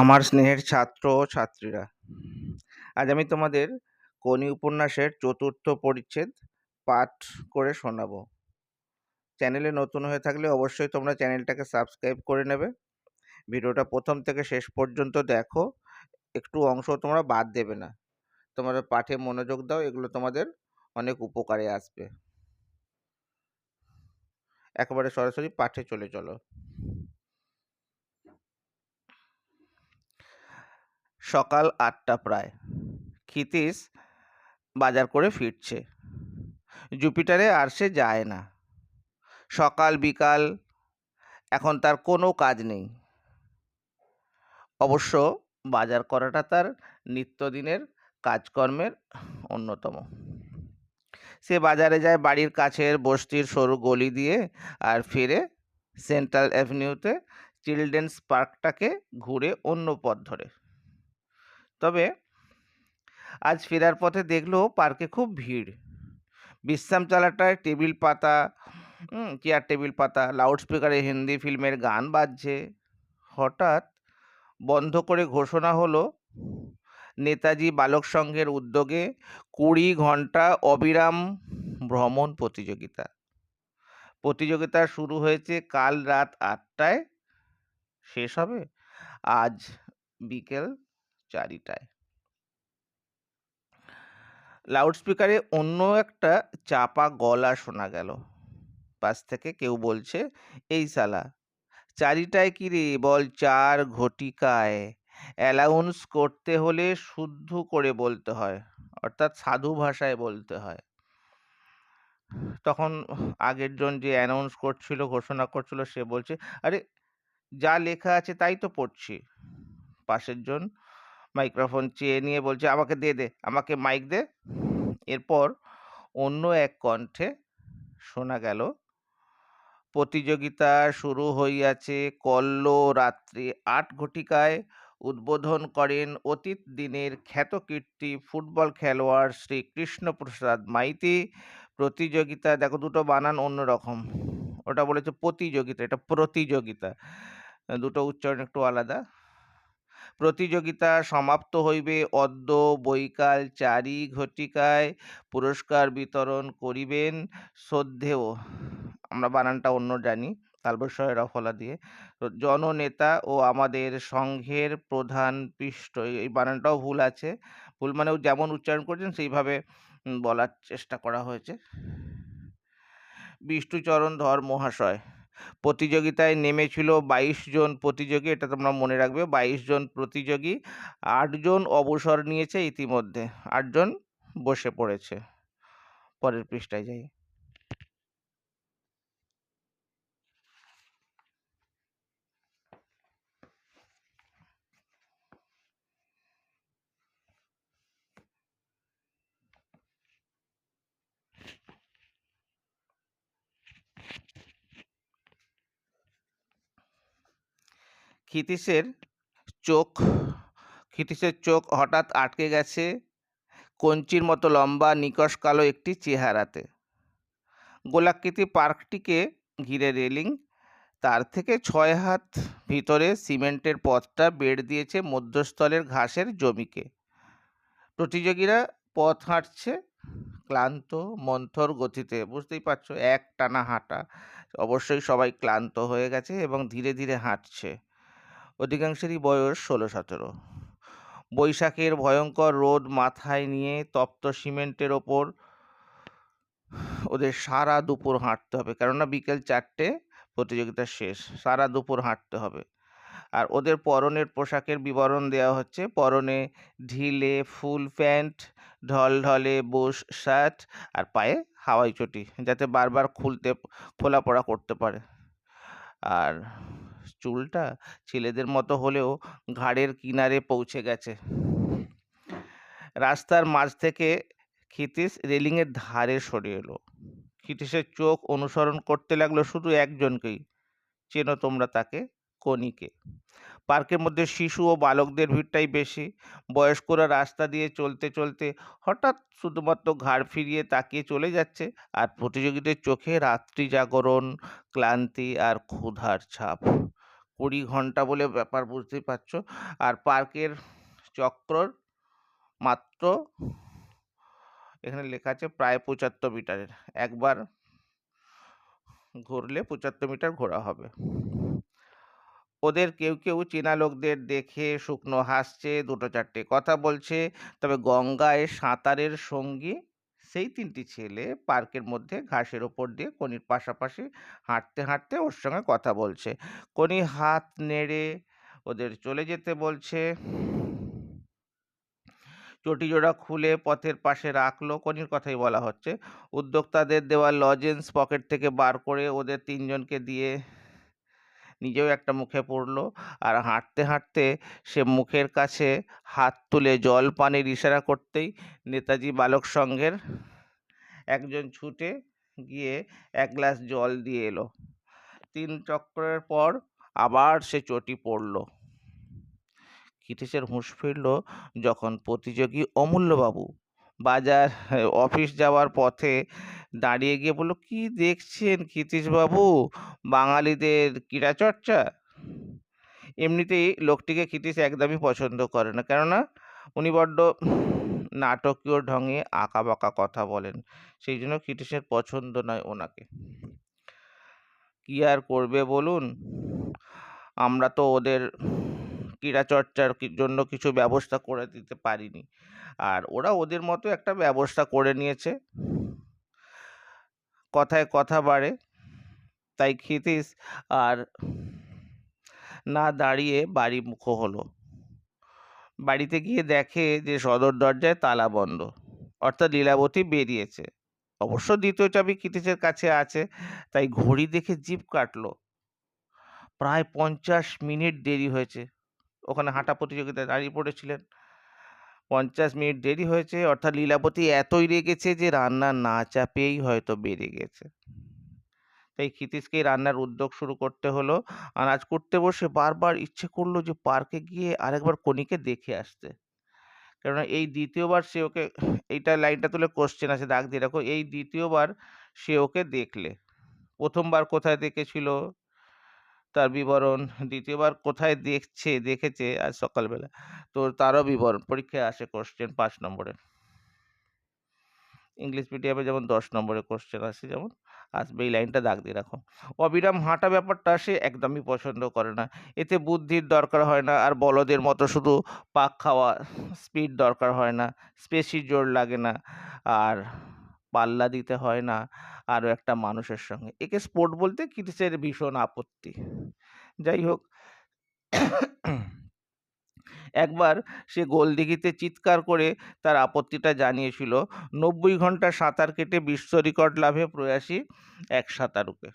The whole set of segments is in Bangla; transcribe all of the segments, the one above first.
আমার স্নেহের ছাত্র ও ছাত্রীরা। আজ আমি তোমাদের কোনি উপন্যাসের চতুর্থ পরিচ্ছেদ পাঠ করে শোনাবো। চ্যানেলে নতুন হয়ে থাকলে অবশ্যই তোমরা চ্যানেলটাকে সাবস্ক্রাইব করে নেবে। ভিডিওটা প্রথম থেকে শেষ পর্যন্ত দেখো। একটু অংশ তোমরা বাদ দেবে না। তোমরা পাঠে মনোযোগ দাও, এগুলো তোমাদের অনেক উপকারে আসবে। একেবারে সরাসরি পাঠে চলে চলো। সকাল আটটা প্রায়। ক্ষিতীশ বাজার করে ফিরছে। জুপিটারে আর সে যায় না। সকাল, বিকাল, এখন তার কোনো কাজ নেই। অবশ্য বাজার করাটা তার নিত্যদিনের কাজকর্মের অন্যতম। সে বাজারে যায় বাড়ির কাছের বস্তির সরু গলি দিয়ে আর ফিরে সেন্ট্রাল অ্যাভিনিউতে চিলড্রেন্স পার্কটাকে ঘুরে অন্য পথ ধরে। আজ ফেরার পথে দেখল পার্কে খুব ভিড়। বিশ্রাম চালাটায় টেবিল পাতা চেয়ার টেবিল পাতা, লাউডস্পিকারে হিন্দি ফিল্মের গান বাজছে। হঠাৎ বন্ধ করে ঘোষণা হলো, নেতাজি বালক সংঘের উদ্যোগে কুড়ি ঘণ্টা অবিরাম ভ্রমণ প্রতিযোগিতা। প্রতিযোগিতা শুরু হয়েছে কাল রাত আটটায়। শেষ হবে? আজ বিকেল চারিটায়। লাউডস্পিকারে অন্য একটা চাপা গলা শোনা গেল। পাশ থেকে কেউ বলছে, এই সালা চারিটায় কি রে? বল চার ঘটিকায়। অ্যালাউন্স করতে হলে শুদ্ধ করে বলতে হয়, অর্থাৎ সাধু ভাষায় বলতে হয়। তখন আগের জন যে অ্যানাউন্স করছিল, ঘোষণা করছিল, সে বলছে, আরে, যা লেখা আছে তাই তো পড়ছি। পাশের জন মাইক্রোফোন চেয়ে নিয়ে বলছে, আমাকে দে দে, আমাকে মাইক দে। এরপর অন্য এক কণ্ঠে শোনা গেল, প্রতিযোগিতা শুরু হইয়াছে, কল্ল রাত্রি আট ঘটিকায় উদ্বোধন করেন অতীত দিনের খ্যাত কীর্তি ফুটবল খেলোয়াড় শ্রী কৃষ্ণপ্রসাদ মাইতি। প্রতিযোগিতা, দেখো দুটো বানান অন্যরকম ওটা বলেছে প্রতিযোগিতা, এটা প্রতিযোগিতা। দুটো উচ্চারণ একটু আলাদা। প্রতিযোগিতা সমাপ্ত হইবে, অদ্য বৈকাল চারি ঘটিকায় পুরস্কার বিতরণ করিবেন। শ্রদ্ধেয়, আমরা বানানটা অন্য জানি তালবস্বয় রফলা দিয়ে। জননেতা ও আমাদের সংঘের প্রধান পৃষ্ঠ, এই বানানটাও ভুল আছে। ভুল মানেও যেমন উচ্চারণ করছেন, সেইভাবে বলার চেষ্টা করা হয়েছে। বিষ্ণুচরণ ধর মহাশয়। প্রতিযোগিতায় নেমেছিল বাইশ জন প্রতিযোগী, এটা তোমরা মনে রাখবে, বাইশ জন প্রতিযোগী আটজন অবসর নিয়েছে ইতিমধ্যে আটজন বসে পড়েছে। পরের পৃষ্ঠায় যাই। ক্ষিতীশের চোখ ক্ষিতীশের চোখ হঠাৎ আটকে গেছে কঞ্চির মতো লম্বা, নিকশ কালো একটি চেহারাতে। গোলাকৃতি পার্কটিকে ঘিরে রেলিং, তার থেকে ছয় হাত ভিতরে সিমেন্টের পথটা বেড় দিয়েছে মধ্যস্থলের ঘাসের জমিকে। প্রতিযোগীরা পথ হাঁটছে, ক্লান্ত, মন্থর গতিতে, বুঝতেই পারছ এক টানা হাঁটা। অবশ্যই সবাই ক্লান্ত হয়ে গেছে এবং ধীরে ধীরে হাঁটছে। অধিকাংশেরই বয়স ষোলো সতেরো। বৈশাখের ভয়ঙ্কর রোদ মাথায় নিয়ে তপ্ত সিমেন্টের ওপর ওদের সারা দুপুর হাঁটতে হবে। কেননা বিকেল চারটে প্রতিযোগিতা শেষ, সারা দুপুর হাঁটতে হবে। আর ওদের পরনের পোশাকের বিবরণ দেওয়া হচ্ছে। পরনে ঢিলে ফুল প্যান্ট, ঢলঢলে বুশ শার্ট আর পায়ে হাওয়াই চটি, যাতে বারবার খুলতে খোলা পড়া করতে পারে। আর চুলটা ছেলেদের মতো হলেও ঘাড়ের কিনারে পৌঁছে গেছে। রাস্তার মাঝ থেকে ক্ষিতীশ রেলিংয়ের ধারে সরে এলো। ক্ষিতীশের চোখ অনুসরণ করতে লাগল শুধু একজনকেই। চেনো তোমরা তাকে? কনিকে পার্কের মধ্যে শিশু ও বালকদের ভিড়টাই বেশি। বয়স্করা রাস্তা দিয়ে চলতে চলতে হঠাৎ শুধুমাত্র ঘাড় ফিরিয়ে তাকিয়ে চলে যাচ্ছে আর প্রতিযোগীদের চোখে রাত্রি জাগরণ ক্লান্তি আর ক্ষুধার ছাপ। কুড়ি ঘণ্টা বলে ব্যাপার বুঝতেই পারছ। আর পার্কের চক্রর মাত্র এখানে লেখা আছে প্রায় পঁচাত্তর মিটারের। একবার ঘুরলে পঁচাত্তর মিটার ঘোরা হবে। ওদের কেউ কেউ চেনা লোকদের দেখে শুকনো হাসছে, দুটো চারটে কথা বলছে, তবে গঙ্গায় সাঁতারের সঙ্গী সেই তিনটি ছেলে পার্কের মধ্যে ঘাসের ওপর দিয়ে কনির পাশাপাশি হাঁটতে হাঁটতে ওর সঙ্গে কথা বলছে। কনি হাত নেড়ে ওদের চলে যেতে বলছে। চটি জোড়া খুলে পথের পাশে রাখল, কনির কথাই বলা হচ্ছে। উদ্যোক্তাদের দেওয়া লজেন্স পকেট থেকে বার করে ওদের তিনজনকে দিয়ে নিজেও একটা মুখে পড়ল। আর হাঁটতে হাঁটতে সে মুখের কাছে হাত তুলে জল পানির ইশারা করতেই নেতাজি বালক সংঘের একজন ছুটে গিয়ে এক গ্লাস জল দিয়ে এলো। তিন চক্রের পর আবার সে চটি পড়ল। কিটিসের হুঁশ ফিরল যখন প্রতিযোগী অমূল্যবাবু বাজার, অফিস যাওয়ার পথে দাঁড়িয়ে গিয়ে বলল, কি দেখছেন ক্ষিতীশবাবু বাঙালিদের ক্রীড়াচর্চা? এমনিতেই লোকটিকে ক্ষিতীশ একদমই পছন্দ করে না। কেননা, উনি বড্ড নাটকীয় ঢঙে আঁকা বাঁকা কথা বলেন। সেই জন্য ক্ষিতীশের পছন্দ নয় ওনাকে। কি আর করবে বলুন? আমরা তো ওদের ক্রীড়াচর্চার কি- জন্য কিছু ব্যবস্থা করে দিতে পারিনি। আর ওরা ওদের মতো একটা ব্যবস্থা করে নিয়েছে। কথায় কথা বাড়ে। তাই ক্ষিতীশ আর না দাঁড়িয়ে বাড়ি মুখ হলো। বাড়িতে গিয়ে দেখে যে সদর দরজায় তালা বন্ধ। অর্থাৎ লীলাবতী বেরিয়েছে। অবশ্য দ্বিতীয় চাবি ক্ষিতীশের কাছে আছে, তাই ঘড়ি দেখে জিপ কাটলো। প্রায় পঞ্চাশ মিনিট দেরি হয়েছে। ওখানে হাঁটা প্রতিযোগিতায় দাঁড়িয়ে পড়েছিলেন। পঞ্চাশ মিনিট দেরি হয়েছে, অর্থাৎ লীলাবতী এতই রেগেছে যে রান্না না চাপেই হয়তো বেড়ে গেছে। তাই ক্ষিতীশকে রান্নার উদ্যোগ শুরু করতে হলো। আনাজ করতে বসে বারবার ইচ্ছে করল যে পার্কে গিয়ে আরেকবার কনিকে দেখে আসতে। কেননা এই দ্বিতীয়বার সে ওকে, এইটা লাইনটা তুলে কোশ্চেন আছে দাগ দিয়ে রাখো এই দ্বিতীয়বার সে ওকে দেখলে। প্রথমবার কোথায় দেখেছিল? তার বিবরণ দ্বিতীয়বার কোথায় দেখছে, দেখেছে আজ সকালবেলা। তো তারও বিবরণ পরীক্ষায় আসে কোশ্চেন পাঁচ নম্বরে। ইংলিশ মিডিয়ামে যেমন দশ নম্বরে কোশ্চেন আসে যেমন আসবে এই লাইনটা দাগ দিয়ে রাখো। অবিরাম হাঁটা ব্যাপারটা সে একদমই পছন্দ করে না। এতে বুদ্ধির দরকার হয় না আর বলদের মতো শুধু পাক খাওয়া স্পিড দরকার হয় না স্পেশি জোর লাগে না। আর পাল্লা দিতে হয় না আরও একটা মানুষের সঙ্গে। একে স্পোর্ট বলতে কিসের ভীষণ আপত্তি। যাই হোক, একবার সে গোলদিঘিতে চিৎকার করে তার আপত্তিটা জানিয়েছিল, নব্বই ঘণ্টা সাঁতার কেটে বিশ্ব রেকর্ড লাভে প্রয়াসী এক সাঁতারুকে।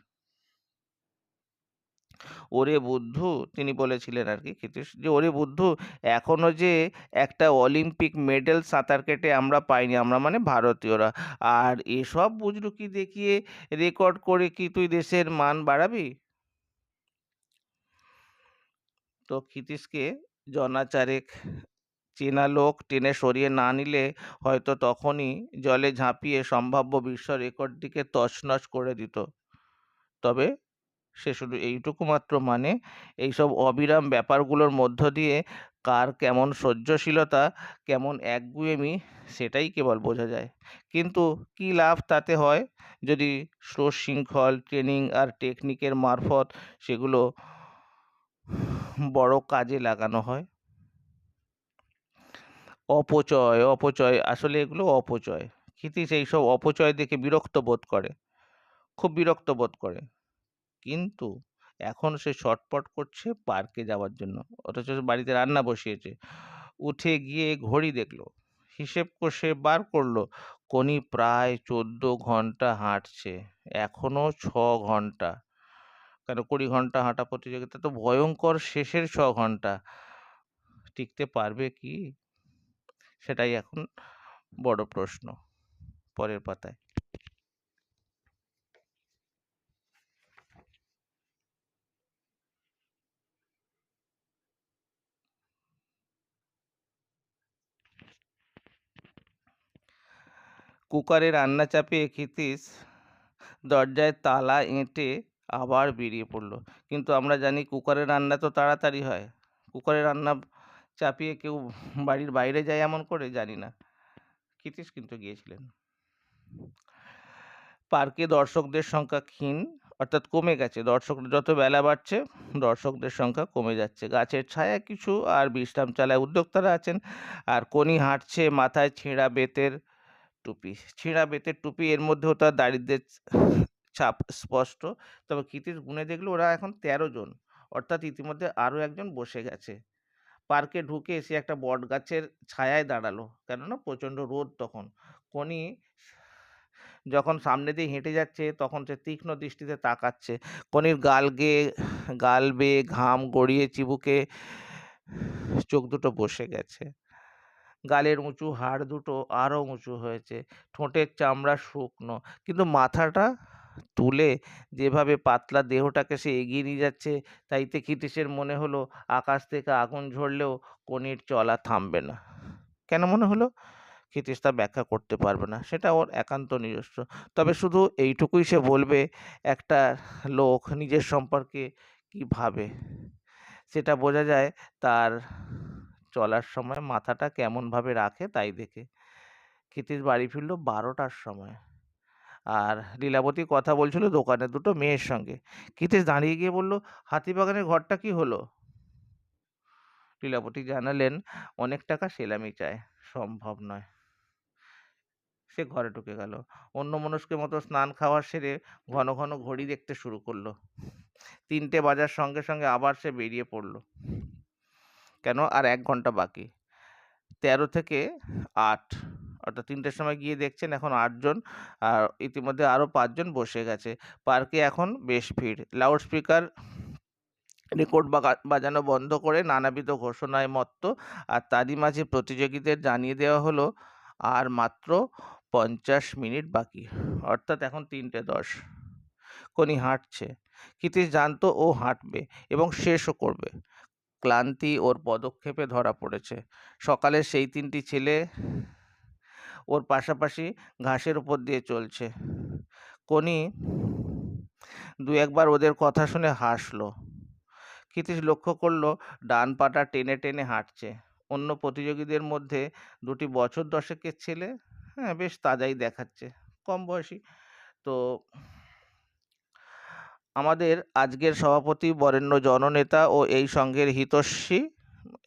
ওরে বুদ্ধু, তিনি বলেছিলেন আর কি ক্ষিতীশ, যে ওরে বুদ্ধু, এখনও যে একটা অলিম্পিক মেডেল সাঁতার কেটে আমরা পাইনি, আমরা মানে ভারতীয়রা। আর এসব বুজরুকি দেখিয়ে রেকর্ড করে কি তুই দেশের মান বাড়াবি? তো ক্ষিতীশকে জনাচারেক চেনা লোক টেনে সরিয়ে না নিলে হয়তো তখনই জলে ঝাঁপিয়ে সম্ভাব্য বিশ্ব রেকর্ডটিকে তছনছ করে দিত। তবে সে শুধু এইটুকু মাত্র মানে এইসব অবিরাম ব্যাপারগুলোর মধ্য দিয়ে কার কেমন সহ্যশীলতা, কেমন একগুয়েমি সেটাই কেবল বোঝা যায়। কিন্তু কী লাভ তাতে হয়? যদি সুশৃঙ্খল ট্রেনিং আর টেকনিকের মারফত সেগুলো বড় কাজে লাগানো হয়। অপচয় অপচয়, আসলে এগুলো অপচয়। ক্ষিতীশ এইসব অপচয় দেখে বিরক্ত বোধ করে। খুব বিরক্ত বোধ করে। কিন্তু এখন সে ছটপট করছে পার্কে যাওয়ার জন্য। অথচ বাড়িতে রান্না বসিয়েছে। উঠে গিয়ে ঘড়ি দেখল। হিসেব কষে বার করল, কনি প্রায় চোদ্দ ঘণ্টা হাঁটছে। এখনও ছ ঘণ্টা। কেন কুড়ি ঘণ্টা হাঁটা প্রতিযোগিতা তো ভয়ঙ্কর শেষের ছ ঘণ্টা। টিকতে পারবে কি? সেটাই এখন বড় প্রশ্ন। পরের পাতায়। কুকারে রান্না চাপিয়ে ক্ষিতীশ দরজায় তালা এঁটে আবার বেরিয়ে পড়ল। কিন্তু আমরা জানি কুকারে রান্না তো তাড়াতাড়ি হয়। কুকারে রান্না চাপিয়ে কেউ বাড়ির বাইরে যায় এমন করে? জানি না। ক্ষিতীশ কিন্তু গিয়েছিলেন। পার্কে দর্শকদের সংখ্যা ক্ষীণ, অর্থাৎ কমে গেছে। দর্শক যত বেলা বাড়ছে, দর্শকদের সংখ্যা কমে যাচ্ছে। গাছের ছায়া কিছু আর বিশ্রাম চালায় উদ্যোক্তারা আছেন। আর কোনি হাঁটছে, মাথায় ছেঁড়া বেতের টুপি। ছেঁড়া বেতের টুপি, এর মধ্যেও তার দারিদ্রের ছাপ স্পষ্ট। তবে ক্ষিতীশ গুনে দেখল ওরা এখন তেরো জন, অর্থাৎ ইতিমধ্যে আরও একজন বসে গেছে। পার্কে ঢুকে এসে একটা বট গাছের ছায়ায় দাঁড়াল, কেননা প্রচণ্ড রোদ তখন। কোনি যখন সামনে দিয়ে হেঁটে যাচ্ছে, তখন সে তীক্ষ্ণ দৃষ্টিতে তাকাচ্ছে। কনির গাল গেয়ে গাল বেয়ে ঘাম গড়িয়ে চিবুকে চোখ দুটো বসে গেছে। গালের উঁচু, হাড় দুটো আরও উঁচু হয়েছে। ঠোঁটের চামড়া শুকনো। কিন্তু মাথাটা তুলে যেভাবে পাতলা দেহটাকে সে এগিয়ে নিয়ে যাচ্ছে, তাইতে ক্ষিতীশের মনে হলো আকাশ থেকে আগুন ঝরলেও কনির চলা থামবে না। কেন মনে হলো? ক্ষিতীশ তা ব্যাখ্যা করতে পারবে না। সেটা ওর একান্ত নিজস্ব। তবে শুধু এইটুকুই সে বলবে, একটা লোক নিজের সম্পর্কে কী ভাবে? সেটা বোঝা যায় তার চলার সময় মাথাটা কেমনভাবে রাখে তাই দেখে। ক্ষিতীশ বাড়ি ফিরল বারোটার সময়। আর লীলাবতী কথা বলছিল দোকানের দুটো মেয়ের সঙ্গে। ক্ষিতীশ দাঁড়িয়ে গিয়ে বলল হাতিবাগানের ঘরটা কি হলো? লীলাবতী জানালেন, অনেক টাকা সেলামি চায় সম্ভব নয়। সে ঘরে ঢুকে গেল। অন্য মনস্কের মতো স্নান খাওয়া সেরে ঘন ঘন ঘড়ি দেখতে শুরু করল। তিনটে বাজার সঙ্গে সঙ্গে আবার সে বেরিয়ে পড়ল। কেন? আর এক ঘণ্টা বাকি। তেরো থেকে আট, অর্থাৎ তিনটের সময় গিয়ে দেখছেন এখন আটজন আর ইতিমধ্যে আরও পাঁচজন বসে গেছে। পার্কে এখন বেশ ভিড়। লাউড স্পিকার রেকর্ড বাজানো বন্ধ করে নানাবিধ ঘোষণায় মত্ত, আর তারই মাঝে প্রতিযোগীদের জানিয়ে দেওয়া হলো, আর মাত্র পঞ্চাশ মিনিট বাকি। অর্থাৎ এখন তিনটে দশ। কোনি হাঁটছে। ক্ষিতীশ জানতো ও হাঁটবে এবং শেষও করবে। ক্লান্তি ওর পদক্ষেপে ধরা পড়েছে। সকালে সেই তিনটি ছেলে ওর পাশাপাশি ঘাসের উপর দিয়ে চলছে। কোনি দু একবার ওদের কথা শুনে হাসলো। ক্ষিতীশ লক্ষ্য করল, ডান পাটা টেনে টেনে হাঁটছে। অন্য প্রতিযোগীদের মধ্যে দুটি বছর দশেকের ছেলে হ্যাঁ বেশ তাজাই দেখাচ্ছে। কম বয়সী। তো আমাদের আজকের সভাপতি বরেণ্য জননেতা ও এই সংঘের হিতস্বী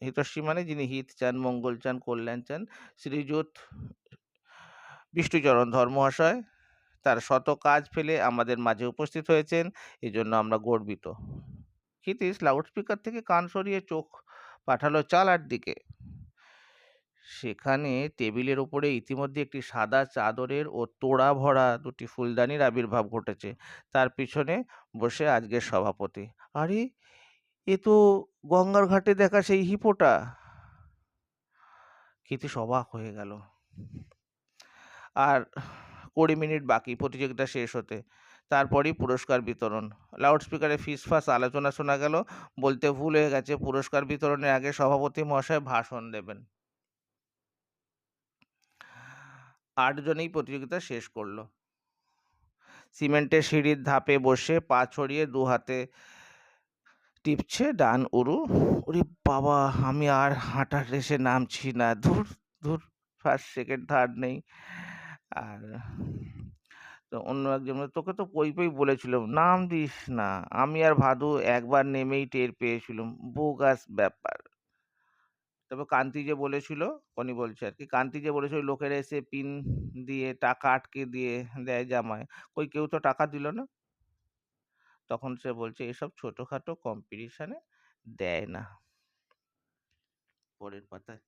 হিতস্বী মানে যিনি হিত চান, মঙ্গল চান, কল্যাণ চান, শ্রীযুত বিষ্ণুচরণ ধর্মহাশয়, তার শত কাজ ফেলে আমাদের মাঝে উপস্থিত হয়েছেন। এই জন্য আমরা গর্বিত। ক্ষিতীশ লাউডস্পিকার থেকে কান সরিয়ে চোখ পাঠালো চালার দিকে। সেখানে টেবিলের উপরে ইতিমধ্যে একটি সাদা চাদরের ও তোড়া ভরা দুটি ফুলদানির আবির্ভাব ঘটেছে। তার পিছনে বসে আজকের সভাপতি। আরে, এ তো গঙ্গার ঘাটে দেখা সেই হিপোটা। ক্ষিতীশ অবাক হয়ে গেল। আর কুড়ি মিনিট বাকি, প্রতিযোগিতা শেষ হতে। তারপরই পুরস্কার বিতরণ। লাউডস্পিকারে ফিসফাস আলোচনা শোনা গেল। বলতে ভুল হয়ে গেছে, পুরস্কার বিতরণের আগে সভাপতি মহাশয় ভাষণ দেবেন। আটজনেই প্রতিযোগিতা শেষ করল। সিমেন্টের সিঁড়ির ধাপে বসে পা ছড়িয়ে দু হাতে টিপছে ডান উরু। ওরে বাবা, আমি আর হাঁটার রেসে নামছি না। ধুর ধুর ফার্স্ট সেকেন্ড থার্ড নেই। আর তো অন্য একজন তোকে তো পই পই বলেছিলাম, নাম দিস না। আমি আর ভাদু একবার নেমেই টের পেয়েছিলাম। বোগাস ব্যাপার। তবে কান্তি যে বলেছিল, কনি বলছে আর কি কান্তি যে বলেছিল লোকেরা এসে পিন দিয়ে টাকা আটকে দিয়ে দেয় জামায়, কই কেউ তো টাকা দিল না। তখন সে বলছে, এসব ছোটোখাটো কম্পিটিশানে দেয় না। পরের পাতায়।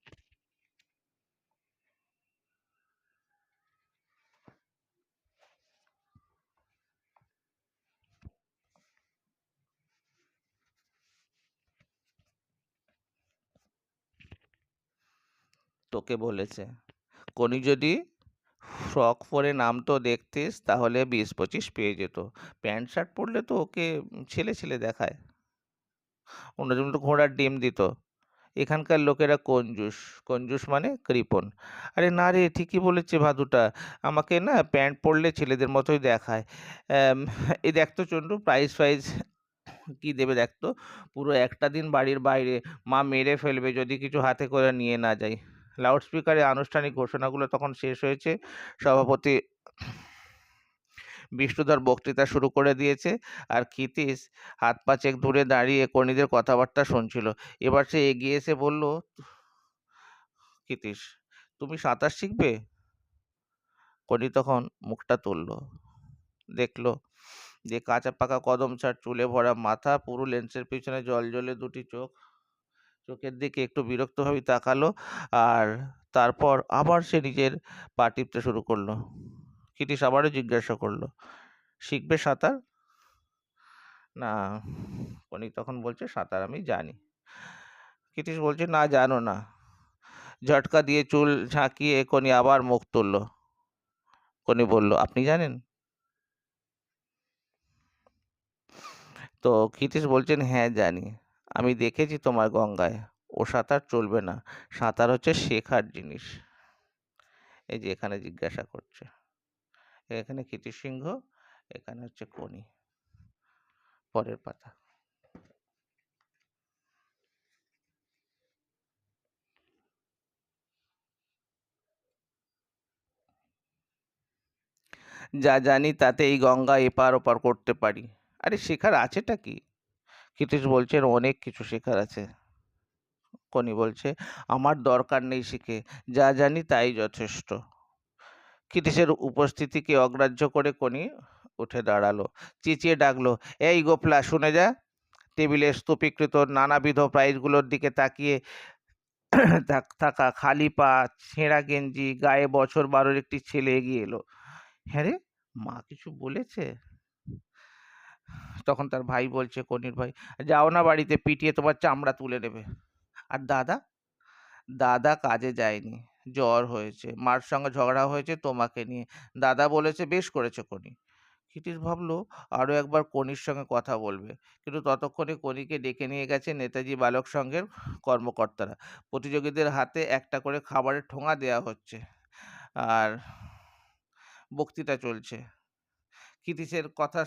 তোকে বলেছে। কনি যদি ফ্রক পরে নামতো দেখতিস, তাহলে বিশ পঁচিশ পেয়ে যেত। প্যান্ট শার্ট পরলে তো ওকে ছেলে ছেলে দেখায়। অন্যজন তো ঘোড়ার ডিম দিত। এখানকার লোকেরা কঞ্জুস। কঞ্জুস মানে কৃপণ। আরে না রে, ঠিকই বলেছে ভাদুটা। আমাকে না প্যান্ট পরলে ছেলেদের মতোই দেখায়। এই দেখতো চন্ডু প্রাইস ফাইজ কি দেবে দেখতো পুরো একটা দিন বাড়ির বাইরে মা মেরে ফেলবে যদি কিছু হাতে করে নিয়ে না যাই। লাউডস্পিকারে আনুষ্ঠানিক ঘোষণাগুলো তখন শেষ হয়েছে। সভাপতি বিষ্ণুধর বক্তৃতা শুরু করে দিয়েছে আর ক্ষিতীশ হাত পা চেক দূরে দাঁড়িয়ে কর্ণীদের কথাবার্তা শুনছিল। এবার সে এগিয়ে এসে বলল, ক্ষিতীশ, তুমি সাঁতার শিখবে? কর্ণী তখন মুখটা তুলল, দেখল যে কাঁচা পাকা কদম ছাড় চুলে ভরা মাথা, পুরো লেন্সের পিছনে জল জলে দুটি চোখ চোখের দিকে একটু বিরক্তভাবে তাকালো আর তারপর আবার সে নিজের পা টিপতে শুরু করল। কিটিস আবারও জিজ্ঞাসা করল, শিখবে সাঁতার? না কনি তখন বলছে সাঁতার আমি জানি। কিটিস বলছে, না, জানো না। ঝটকা দিয়ে চুল ঝাঁকিয়ে কনি আবার মুখ তুললো। কনি বলল, আপনি জানেন? তো ক্ষিতীশ বলছেন হ্যাঁ জানি। আমি দেখেছি তোমার গঙ্গায়। ও সাঁতার চলবে না। সাঁতার হচ্ছে শেখার জিনিস। এই যে এখানে জিজ্ঞাসা করছে। এখানে ক্ষিতীশ সিংহ এখানে হচ্ছে কনি পরের পাতা। যা জানি তাতে এই গঙ্গা এপার ওপার করতে পারি। আরে শেখার আছেটা কি? ক্ষিতীশ বলছেন অনেক কিছু শেখার আছে। কনি বলছে, আমার দরকার নেই শিখে, যা জানি তাই যথেষ্ট। ক্ষিতীশের উপস্থিতিকে অগ্রাহ্য করে কনি উঠে দাঁড়াল, চেঁচিয়ে ডাকলো, এই গোপলা, শুনে যা। টেবিলে স্তূপীকৃত নানাবিধ প্রাইজগুলোর দিকে তাকিয়ে থাক- খালি পা, ছেঁড়া গেঞ্জি, গায়ে বছর বারোর একটি ছেলে এগিয়ে এলো। হ্যাঁ রে, মা কিছু বলেছে? তখন তার ভাই বলছে, কনির ভাই, যাও না বাড়িতে, পিটিয়ে তোমার চামড়া তুলে নেবে। আর দাদা? দাদা কাজে যায়নি, জ্বর হয়েছে, মার সঙ্গে ঝগড়া হয়েছে তোমাকে নিয়ে। দাদা বলেছে, বেশ করেছে কনি। ক্ষিতীশ ভাবলো আরও একবার কনির সঙ্গে কথা বলবে। কিন্তু ততক্ষণে কনিকে ডেকে নিয়ে গেছে নেতাজি বালক সংঘের কর্মকর্তারা। প্রতিযোগীদের হাতে একটা করে খাবারের ঠোঙা দেওয়া হচ্ছে আর বক্তৃতা চলছে। ক্ষিতীশের কথা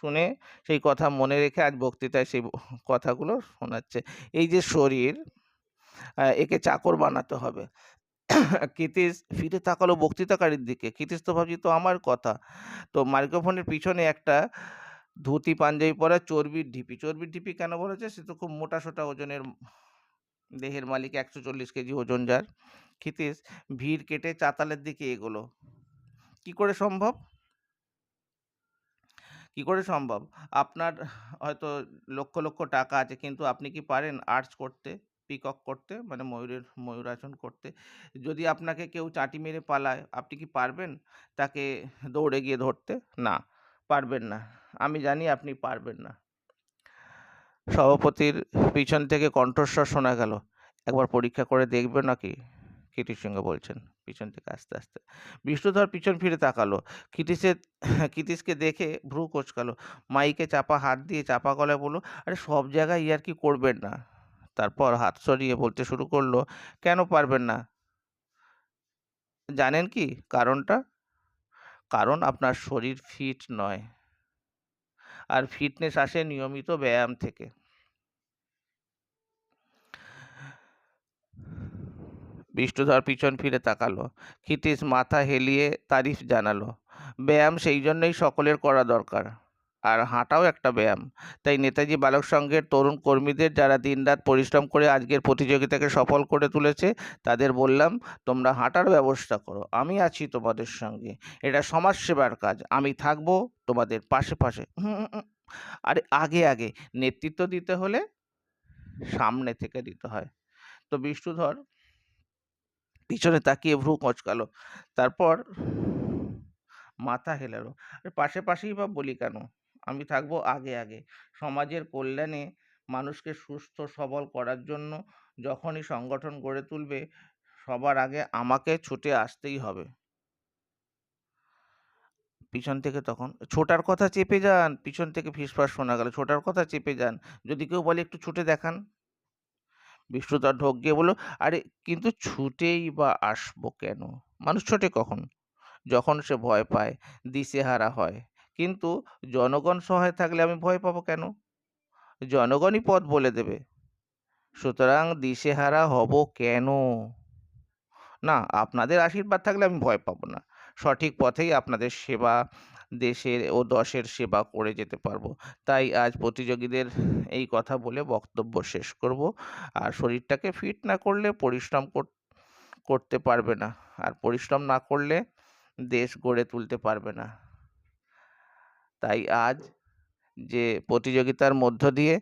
শুনে সেই কথা মনে রেখে আজ বক্তৃতায় সেই কথাগুলো শোনাচ্ছে। এই যে শরীর একে চাকর বানাতে হবে। ক্ষিতীশ ফিরে তাকালো বক্তৃতাকারীর দিকে। ক্ষিতীশ তো ভাবছি তো আমার কথা। তো মাইক্রোফোনের পিছনে একটা ধুতি পাঞ্জাবি পরা চর্বির ঢিপি। চর্বির ঢিপি কেন বলেছে? সে তো খুব মোটা সোটা ওজনের দেহের মালিক, একশো চল্লিশ কেজি ওজন যার। ক্ষিতীশ ভিড় কেটে চাতালের দিকে এগোলো। কি করে সম্ভব? কি করে সম্ভব? আপনার হয়তো লক্ষ লক্ষ টাকা আছে, কিন্তু আপনি কি পারেন আর্টস করতে, পিকক করতে মানে ময়ূরের ময়ূরাসন করতে? যদি আপনাকে কেউ চাটি মেরে পালায়, আপনি কি পারবেন তাকে দৌড়ে গিয়ে ধরতে? না, পারবেন না। আমি জানি আপনি পারবেন না। সভাপতির পিছন থেকে কণ্ঠস্বর শোনা গেল। একবার পরীক্ষা করে দেখবে নাকি? কিটির বলছেন। পিছন থেকে আস্তে আস্তে। বিষ্ণুধর পিছন ফিরে তাকালো। কিটিসের কিটিসকে দেখে ভ্রু কোচকালো। মাইকে চাপা হাত দিয়ে চাপা গলায় বলল, আরে সব জায়গায় ইয়ার কি করবেন না? তারপর হাত সরিয়ে বলতে শুরু করল, কেন পারবেন না? জানেন কি কারণটা? কারণ আপনার শরীর ফিট নয়। আর ফিটনেস আসে নিয়মিত ব্যায়াম থেকে। বিষ্ণুধর পিছন ফিরে তাকালো। ক্ষিতীশ মাথা হেলিয়ে তারিফ জানালো, ব্যায়াম সেই জন্যই সকলের করা দরকার। আর হাঁটাও একটা ব্যায়াম। তাই নেতাজি বালক সংঘের তরুণ কর্মীদের যারা দিনরাত পরিশ্রম করে আজকের প্রতিযোগিতাকে সফল করে তুলেছে, তাদের বললাম, তোমরা হাঁটার ব্যবস্থা করো, আমি আছি তোমাদের সঙ্গে। এটা সমাজসেবার কাজ, আমি থাকব তোমাদের পাশে পাশে। আরে, আগে আগে নেতৃত্ব দিতে হলে সামনে থেকে দিতে হয়। তো বিষ্ণুধর পিছনে তাকিয়ে ভ্রু কচকালো তারপর মাথা হেলালো। পাশে পাশেই বা বলি কেন? আমি থাকব আগে আগে। সমাজের কল্যাণে মানুষকে সুস্থ, সবল করার জন্য যখনই সংগঠন গড়ে তুলবে, সবার আগে আমাকে ছুটে আসতেই হবে। পিছন থেকে তখন, ছোটার কথা চেপে যান, পিছন থেকে ফিসফাস শোনা গেল, ছোটার কথা চেপে যান। যদি কেউ বলে একটু ছুটে দেখান। বিষ্ণুধর ঢোক গিয়ে বলল, আরে, কিন্তু ছুটেই বা আসব কেন? মানুষ ছোটে কখন? যখন সে ভয় পায়, দিশেহারা হয়। কিন্তু জনগণ সহায় থাকলে আমি ভয় পাবো কেন? জনগণই পথ বলে দেবে। সুতরাং দিশেহারা হব কেন? না, আপনাদের আশীর্বাদ থাকলে আমি ভয় পাবো না। সঠিক পথেই আপনাদের সেবা দেশের ও দশের সেবা করে যেতে পারব। তাই আজ প্রতিযোগীদের এই কথা বলে বক্তব্য শেষ করব। আর শরীরটাকে ফিট না করলে পরিশ্রম কর- করতে পারবে না। আর পরিশ্রম না করলে দেশ গড়ে তুলতে পারবে না। তাই আজ যে প্রতিযোগিতার মধ্য দিয়ে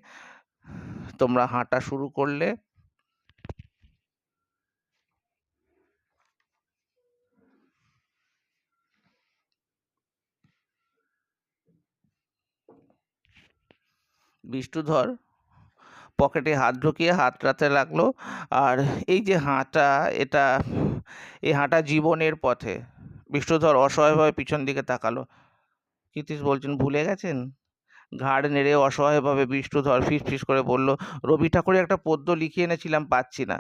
তোমরা হাঁটা শুরু করলে বিষ্ণুধর পকেটে হাত ঢুকিয়ে হাত হাতড়াতে লাগল। আর এই যে হাঁটা, এটা, এই হাঁটা জীবনের পথে। বিষ্ণুধর অসহায়ভাবে পিছন দিকে তাকালো। কীর্তিস বলছেন, ভুলে গেছেন? ঘাড় নেড়ে অসহায়ভাবে বিষ্ণুধর ফিস ফিস করে বলল, রবি ঠাকুরের একটা পদ্য লিখিয়ে এনেছিলাম, পাচ্ছি না।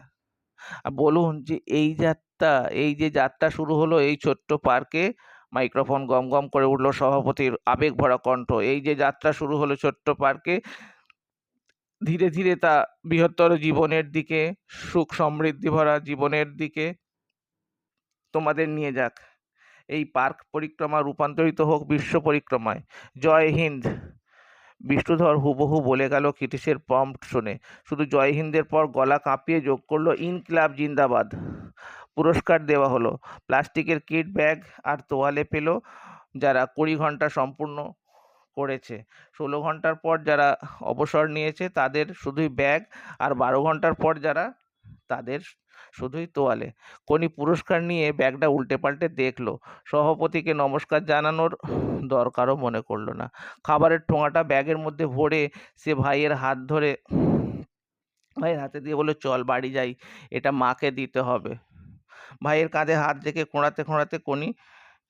বলুন যে এই যাত্রা, এই যে যাত্রা শুরু হলো এই ছোট্ট পার্কে মাইক্রোফোন গম গম করে উঠল সভাপতির আবেগ ভরা কণ্ঠ। এই যে যাত্রা শুরু হলো ছোট্ট পার্কে, ধীরে ধীরে তা বৃহত্তর জীবনের দিকে, সুখ সমৃদ্ধি ভরা জীবনের দিকে তোমাদের নিয়ে যাক। এই পার্ক পরিক্রমা রূপান্তরিত হোক বিশ্ব পরিক্রমায়। জয় হিন্দ। বিষ্ণুধর হুবহু বলে গেল কিটিসের পম্প শুনে। শুধু জয় হিন্দের পর গলা কাঁপিয়ে যোগ করল ইনকিলাব জিন্দাবাদ। পুরস্কার দেওয়া হলো। প্লাস্টিকের কিট ব্যাগ আর তোয়ালে পেল যারা কুড়ি ঘণ্টা সম্পূর্ণ করেছে। ষোলো ঘণ্টার পর যারা অবসর নিয়েছে তাদের শুধুই ব্যাগ আর বারো ঘণ্টার পর যারা তাদের শুধুই তোয়ালে। কোনি পুরস্কার নিয়ে ব্যাগটা উল্টে পাল্টে দেখল। সভাপতিকে নমস্কার জানানোর দরকারও মনে করল না। খাবারের ঠোঙাটা ব্যাগের মধ্যে ভরে সে ভাইয়ের হাত ধরে ভাইয়ের হাতে দিয়ে বলল, চল বাড়ি যাই, এটা মাকে দিতে হবে। ভাইয়ের কাঁধে হাত রেখে খোঁড়াতে খোঁড়াতে কোনি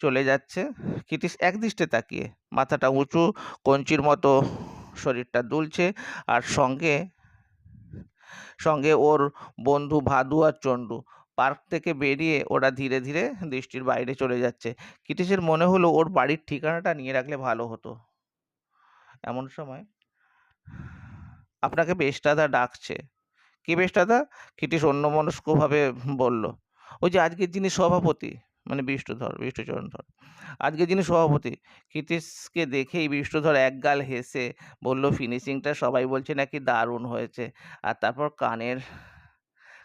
চলে যাচ্ছে। কিটিস একদৃষ্টে তাকিয়ে, মাথাটা উঁচু, কঞ্চির মতো শরীরটা দুলছে আর সঙ্গে সঙ্গে ওর বন্ধু ভাদু আর চন্ডু পার্ক থেকে বেরিয়ে ওরা ধীরে ধীরে দৃষ্টির বাইরে চলে যাচ্ছে। কিটিসের মনে হলো ওর বাড়ির ঠিকানাটা নিয়ে রাখলে ভালো হতো। এমন সময় আপনাকে বেশদাদা ডাকছে। কি বেশদাদা কিটিস অন্যমনস্কভাবে বলল ওই যে আজকের যিনি সভাপতি মানে বিষ্ণুধর, বিষ্ণুচরণ ধর আজকে যিনি সভাপতি ক্ষিতীশকে দেখেই বিষ্ণুধর একগাল হেসে বলল ফিনিশিংটা সবাই বলছে নাকি দারুণ হয়েছে। আর তারপর কানের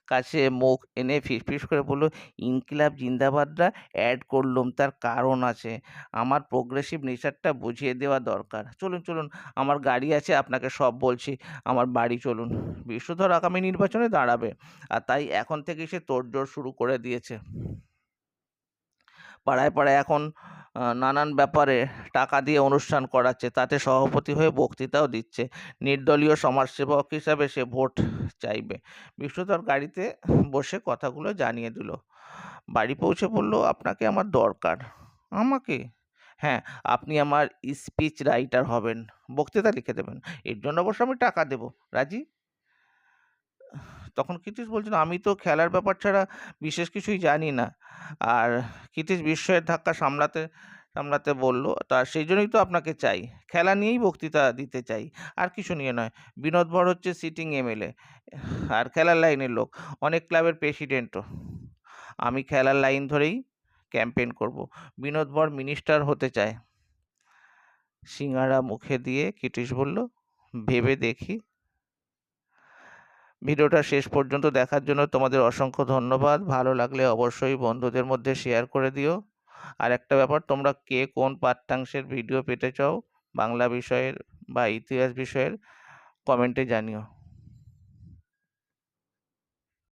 কাছে মুখ এনে ফিসফিস করে বলল, ইনকিলাব জিন্দাবাদরা অ্যাড করলুম, তার কারণ আছে। আমার প্রোগ্রেসিভ নেচারটা বুঝিয়ে দেওয়া দরকার। চলুন চলুন, আমার গাড়ি আছে, আপনাকে সব বলছি। আমার বাড়ি চলুন। বিশ্বধর আগামী নির্বাচনে দাঁড়াবে, আর তাই এখন থেকে সে তোড়জোড় শুরু করে দিয়েছে। পাড়ায় পাড়ায় এখন নানান ব্যাপারে টাকা দিয়ে অনুষ্ঠান করাচ্ছে। তাতে সভাপতি হয়ে বক্তৃতাও দিচ্ছে। নির্দলীয় সমাজসেবক হিসাবে সে ভোট চাইবে। বিষ্ণুধর গাড়িতে বসে কথাগুলো জানিয়ে দিল। বাড়ি পৌঁছে বলল, আপনাকে আমার দরকার। আমাকে? হ্যাঁ আপনি আমার স্পিচ রাইটার হবেন। বক্তৃতা লিখে দেবেন। এর জন্য অবশ্য আমি টাকা দেব। রাজি? তখন কীর্তিস বলছেন আমি তো খেলার ব্যাপার ছাড়া বিশেষ কিছুই জানি না। আর কীর্তিস বিস্ময়ের ধাক্কা সামলাতে সামলাতে বলল তা সেই জন্যই তো আপনাকে চাই। খেলা নিয়েই বক্তৃতা দিতে চাই। আর কিছু নিয়ে নয়। বিনোদ ভর হচ্ছে সিটিং এমএলএ আর খেলার লাইনের লোক। অনেক ক্লাবের প্রেসিডেন্টও আমি খেলার লাইন ধরেই ক্যাম্পেইন করব। বিনোদ ভর মিনিস্টার হতে চায়। সিঙ্গারা মুখে দিয়ে কিটিশ বলল ভেবে দেখি। ভিডিওটা শেষ পর্যন্ত দেখার জন্য তোমাদের অসংখ্য ধন্যবাদ। ভালো লাগলে অবশ্যই বন্ধুদের মধ্যে শেয়ার করে দিও। আর একটা ব্যাপার, তোমরা কে কোন পাঠ্যাংশের ভিডিও পেতে চাও বাংলা বিষয়ের বা ইতিহাস বিষয়ের কমেন্টে জানিও।